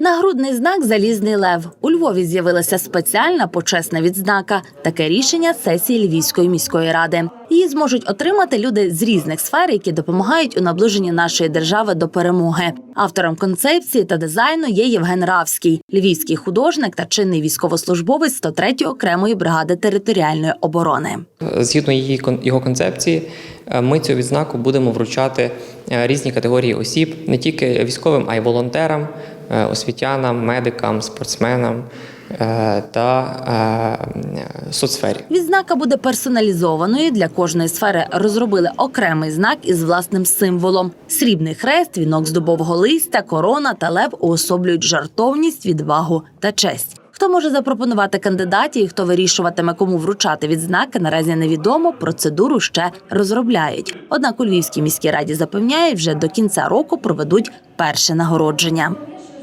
Нагрудний знак Залізний лев у Львові з'явилася спеціальна почесна відзнака. Таке рішення сесії Львівської міської ради. Її зможуть отримати люди з різних сфер, які допомагають у наближенні нашої держави до перемоги. Автором концепції та дизайну є Євген Равський, львівський художник та чинний військовослужбовець 103-ї окремої бригади територіальної оборони. Згідно її його концепції, е, ми цю відзнаку будемо вручати е, різні категорії осіб, не тільки військовим, а й волонтерам, освітянам, медикам, спортсменам е, та е, соцсфері. Відзнака буде персоналізованою для кожної сфери. Розробили окремий знак із власним символом: срібний хрест, вінок з дубового листя, корона та лев уособлюють жартовність, відвагу та честь. Хто може запропонувати кандидатів і хто вирішуватиме, кому вручати відзнаки, наразі невідомо. Процедуру ще розробляють. Однак у Львівській міській раді запевняють, вже до кінця року проведуть перше нагородження.